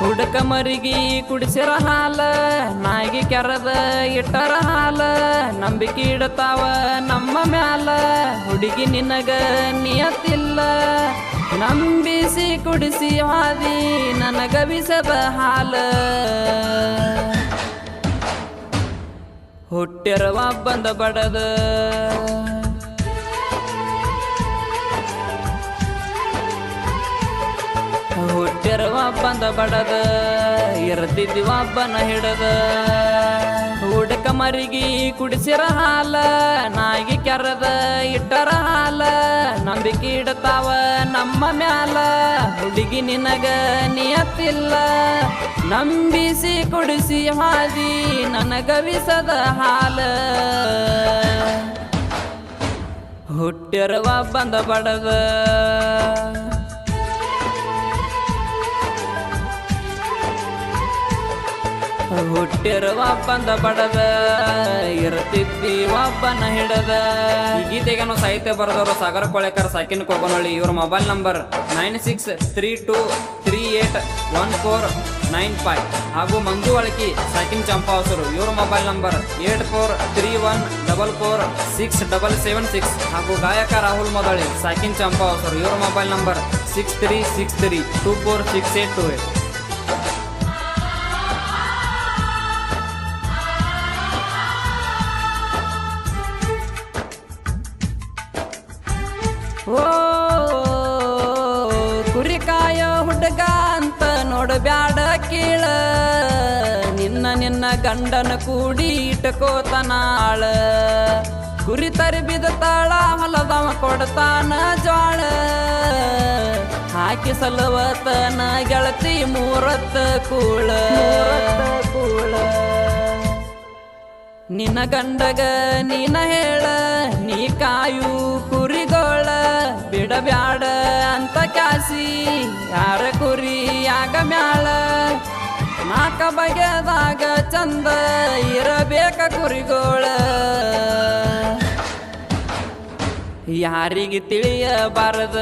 ಹುಡುಕ ಮರಿಗಿ ಕುಡಿಸಿರ ಹಾಲ, ನಾಯಿಗೆ ಕೆರದ ಇಟ್ಟರ ಹಾಲ, ನಂಬಿಕೆ ಇಡತಾವ ನಮ್ಮ ಮ್ಯಾಲ, ಹುಡುಗಿ ನಿನಗ ನಿಯತ್ತಿಲ್ಲ. ನಂಬಿಸಿ ಕುಡಿಸಿ ಹಾದಿ ನನಗ ಬಿಸದ ಹಾಲ. ಹುಟ್ಟಿರುವ ಬಂದ ಬಡದ ಹುಟ್ಟಿರುವ ಬಂದ ಬಡದ ಇರ್ತಿದ್ವ ಒಬ್ಬನ ಹಿಡದ. ಹುಡುಕ ಮರಿಗಿ ಕುಡಿಸಿರ ಹಾಲ ನಾಯಿ ಕೆರದ ಇಟ್ಟರ ಹಾಲ, ನಂಬಿಕೆ ಇಡತಾವ ನಮ್ಮ ಮ್ಯಾಲ. ಹುಡುಗಿ ನಿನಗ ನಿಯತ್ತಿಲ್ಲ, ನಂಬಿಸಿ ಕುಡಿಸಿ ಹಾದಿ ನನಗವಿಸದ ಹಾಲ. ಹುಟ್ಟಿರುವ ಬಂದ ಬಡದ ಹುಟ್ಟಿರುವ ಬಂದ ಬಡದ ಇರ್ತಿದ್ದಿ ಒಬ್ಬನ ಹಿಡದ. ಗೀತೆಗನು ಸಾಹಿತ್ಯ ಬರೆದವರು ಸಾಗರ ಕೊಳೆಕರ್ ಸಾಕಿನ ಕೊಗೊನೊಳ್ಳಿ ಇವ್ರ mobile number nine six three two three eight one four nine five. ಹಾಗೂ ಮಂಜು ಅಳಕಿ ಸಾಕಿನ್ ಚಂಪಾವಸರು, ಇವ್ರ mobile number eight four three one double four six double seven six. ಹಾಗೂ ಗಾಯಕ ರಾಹುಲ್ ಮೊದಳಿ ಸಾಕಿನ್ ಚಂಪಾವಸರು, ಇವ್ರ mobile number six three six three two four six eight two eight. ನಿನ್ನ ಗಂಡನ ಕೂಡಿ ಇಟ್ಕೋತನಾಳ ಕುರಿ ತರಿಬಿದ ತಾಳ ಹೊಲದವ ಕೊಡ್ತಾನ ಜ್ವಾಳ. ಹಾಕಿ ಸಲವತನ ಗೆಳತಿ ಮೂರತ್ತ ಕೂಳ. ಕೂಳ ನಿನ್ನ ಗಂಡಗ ನೀನ ಹೇಳ, ನೀ ಕಾಯು ಕುರಿಗೋಳ ಬಿಡಬ್ಯಾಡ ಅಂತ ಕ್ಯಾಸಿ, ಯಾರ ಕುರಿ ಯಾಗ ಮ್ಯಾಳ. ನಾಕ ಬಗೆದಾಗ ಚಂದ ಇರಬೇಕ ಕುರಿಗೋಳ ಯಾರಿಗೆ ತಿಳಿಯಬಾರದ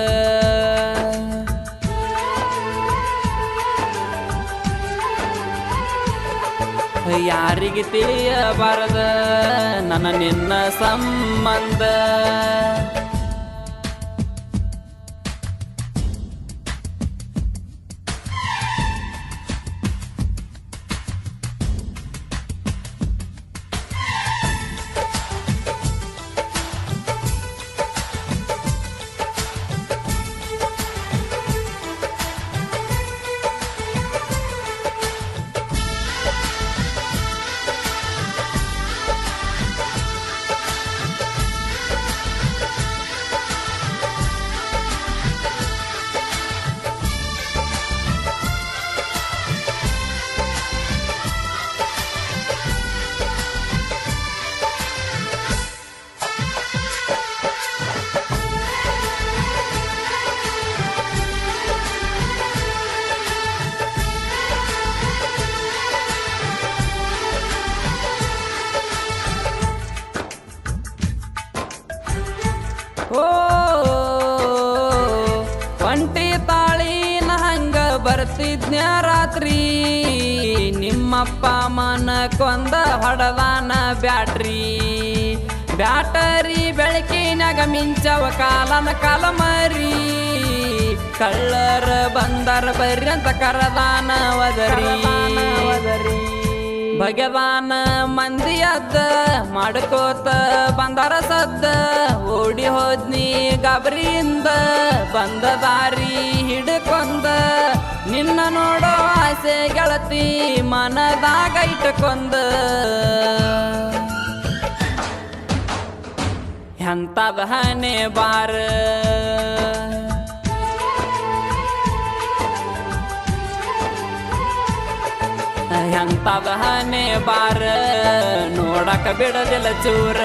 ಯಾರಿಗೆ ತಿಳಿಯಬಾರದ ನನ್ನ ನಿನ್ನ ಸಂಬಂಧ ಓ, ಒಂಟಿ ತಾಳಿನ ಹಂಗ ಬರ್ತಿದ್ನ ರಾತ್ರಿ. ನಿಮ್ಮಪ್ಪ ಮನ ಕೊಂದ ಹೊಡದಾನ ಬ್ಯಾಟ್ರಿ. ಬ್ಯಾಟರಿ ಬೆಳಕಿನಾಗ ಮಿಂಚವ ಕಾಲನ ಕಾಲಮರಿ. ಕಳ್ಳರ ಬಂದರ ಬರ್ರಿ ಅಂತ ಕರದಾನ ವದರಿ. ಭಗವಾನ ಮಂದಿ ಅದ್ದ, ಮಾಡ್ಕೋತ ಬಂದರ ಸದ್ದ. ಗಬರಿಯಿಂದ ಬಂದ ದಾರಿ ಹಿಡ್ಕೊಂದ ನಿನ್ನ ನೋಡೋ ಆಸೆ ಗೆಳತಿ ಮನದಾಗ ಇಟ್ಕೊಂದ ಎಂತದ ಹನೆ ಬಾರ ಎಂತದ ಹನೆ ಬಾರ ನೋಡಕ ಬಿಡದಿಲ್ಲ ಚೂರ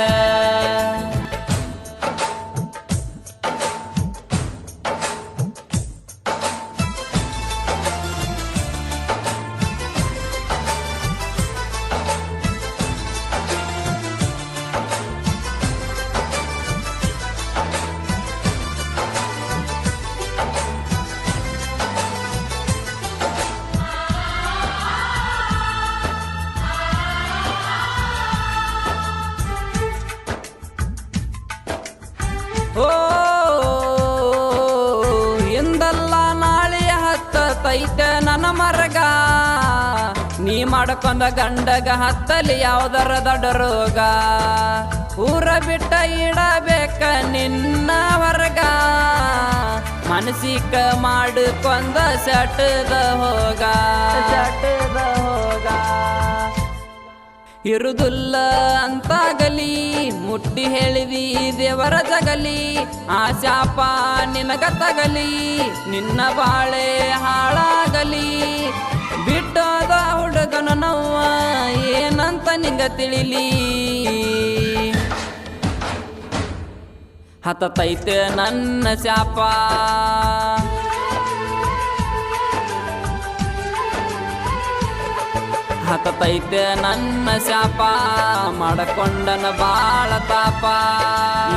ಹತ್ತತೈತೆ ನನ್ನ ಮರಗ. ನೀ ಮಾಡ್ಕೊಂಡ ಗಂಡಗ ಹತ್ತಲಿ ಯಾವ್ದರ ದೊಡ್ಡ ರೋಗ. ಊರ ಬಿಟ್ಟ ಇಡಬೇಕ ನಿನ್ನ ವರ್ಗ. ಮನಸಿಕ ಮಾಡಿಕೊಂದ ಸಟದ ಹೋಗ. ಸಟದ ಹೋಗ. ಇರುದಿಲ್ಲ ಅಂತಾಗಲಿ, ಮುಟ್ಟಿ ಹೇಳಿದಿ ದೇವರ ಜಗಲಿ ಆ ಶಾಪ ನಿನಗ ತಗಲಿ, ನಿನ್ನ ಬಾಳೆ ಹಾಳಾಗಲಿ. ಬಿಟ್ಟೋದ ಹುಡುಗನ ನೋವ ಏನಂತ ನಿಂಗ ತಿಳಿಲಿ. ಹತ್ತತೈತೆ ನನ್ನ ಶಾಪ. ಹತ್ತತೈತೆ ನನ್ನ ಶಾಪ. ಮಾಡಕೊಂಡನ ಬಾಳ ತಾಪ.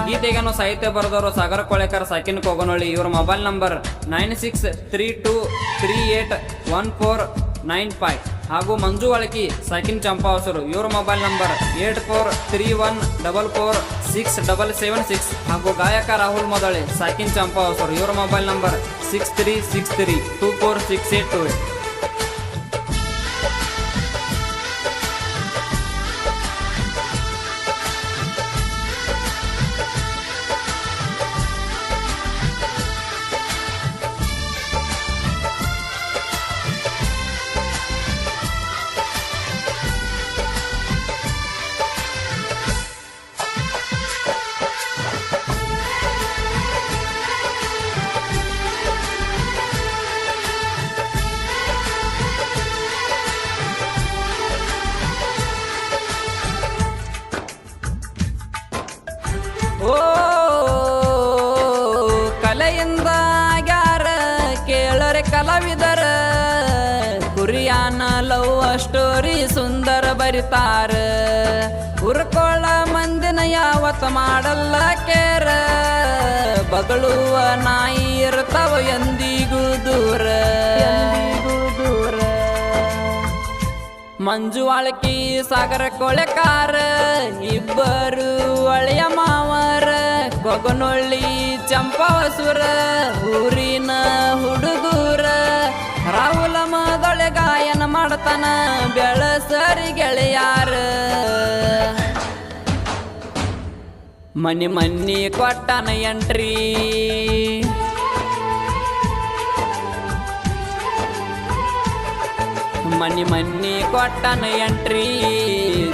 ಗೀತೆಗನು ಸಾಹಿತ್ಯ ಬರೆದವರು ಸಾಗರ ಕೊಳೆಕರ್, ಸಾಕಿನ ಕೋಗನೊಳ್ಳಿ ಇವ್ರ mobile number nine six three two three eight one four nine five. ಹಾಗೂ ಮಂಜು ಅಳಕಿ ಸಾಕಿನ್ ಚಂಪಾವಸರು, ಇವ್ರ mobile number eight four three one double four six double seven six. ಹಾಗೂ ಗಾಯಕ ರಾಹುಲ್ ಮೊದಳೆ, ಸಾಕಿನ್ ಚಂಪಾವಸರು, ಇವ್ರ mobile number six three six three two four six eight two eight. ಕುರಿಯಾನ love story ಸುಂದರ ಬರಿತಾರ. ಉರ್ಕೊಳ್ಳ ಮಂದಿನ ಯಾವತ್ತು ಮಾಡಲ್ಲ ಕೇರ. ಬಗಳುವ ನಾಯಿ ಇರ್ತಾವ ಎಂದಿಗೂ ದೂರ. ಮಂಜು ಅಳಕಿ ಸಾಗರ ಕೊಳೆಕಾರ ಇಬ್ಬರು ಒಳೆಯ ಮಾವರ. ಗೊಗನೊಳ್ಳಿ ಚಂಪಾವಸುರ ಊರಿನ ಹುಡುಗೂರ. ರಾಹುಲ ಮದೊಳೆ ಗಾಯನ ಮಾಡ್ತಾನ ಬೆಳಸರಿ ಗೆಳೆಯಾರ. ಮನಿ ಮನ್ನಿ ಕೊಟ್ಟನ ಎಂಟ್ರಿ. ಮನಿ ಮನ್ನಿ ಕೊಟ್ಟನ ಎಂಟ್ರಿ,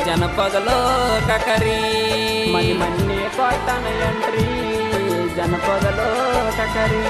ಜನಪದ ಲೋಕಕರಿ ಮನಿ ಮನ್ನಿ ಕೊಟ್ಟನ ಎಂಟ್ರಿ, ಜನಪದ ಕಕರಿ